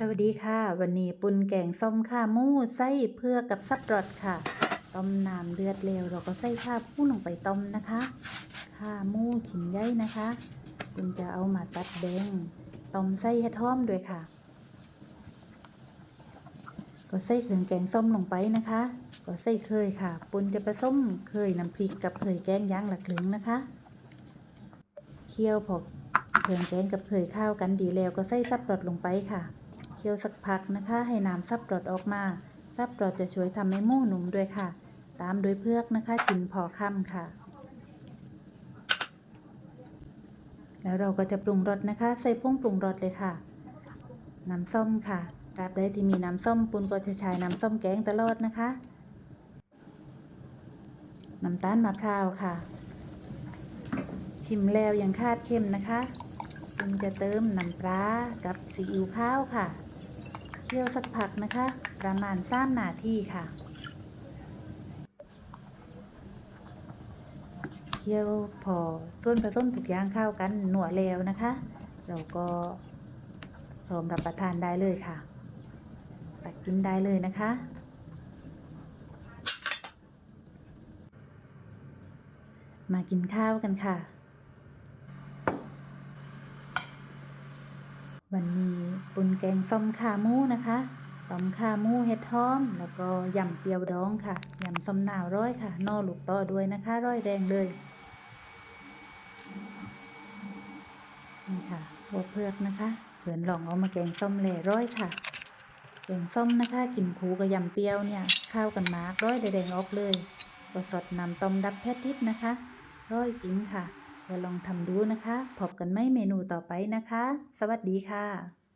สวัสดีค่ะ วันนี้ปุนแกงส้มข่ามูไส้เพื่อกับซับรสค่ะ ต้มน้ำเดือดเร็วเราก็ใส่ข้าวผู้ลงไปต้มนะคะข่ามูชิ้นใหญ่นะคะปุนจะเอามาตัดแบงต้มไส้ให้ท้อมด้วยค่ะ ก็ใส่เครื่องแกงส้มลงไปนะคะ ก็ใส่เคยค่ะ ปุนจะผสมเคยน้ำพริกกับเคยแกงย่างหลักหลืองนะคะเคี่ยวพอเครื่องแกงกับเคยข้าวกันดีแล้วก็ใส่ซับรสลงไปค่ะ เคี่ยวสักพักนะคะ ให้น้ำซับรสอดออกมาซับรสจะช่วยทำให้หมูหนุ่มด้วยค่ะ ตามด้วยเพือกนะคะ ชิ้นพอค่ำค่ะ แล้วเราก็จะปรุงรสนะคะ ใส่ผงปรุงรสเลยค่ะ น้ำส้มค่ะตราบใดที่มีน้ำส้มปุนก็จะใช้น้ำส้มแกงตลอดนะคะ น้ำตาลมะพร้าวค่ะ ชิมแล้วยังคาดเค็มนะคะปุนจะเติมน้ำปลากับซีอิ๊วขาวค่ะ เคี่ยวสักพักนะคะ ประมาณสามนาทีค่ะ เคี่ยวพอส่วนผสมทุกอย่างเข้ากันหนัวแล้วนะคะ เราก็พร้อมรับประทานได้เลยค่ะ ตักกินได้เลยนะคะ มากินข้าวกันค่ะ วันนี้ปุ่นแกงส้มขาหมูนะคะต้มขาหมูเห็ดหอม แล้วก็ยำเปียวดองค่ะยำส้มหนาวร้อยค่ะนอลูกต่อด้วยนะคะร้อยแดงเลยนี่ค่ะบัวเพือกนะคะเผื่อนลองเอามาแกงส้มแหล่ร้อยค่ะแกงส้มนะคะกินคูกับยำเปรี้ยวเนี่ยข้าวกันมากร้อยแดงออกเลยก็สดนำต้มดับแพททิดนะคะ ร้อยจริงค่ะ เพื่อลองทำดูนะคะ พบกันไม่เมนูต่อไปนะคะ สวัสดีค่ะ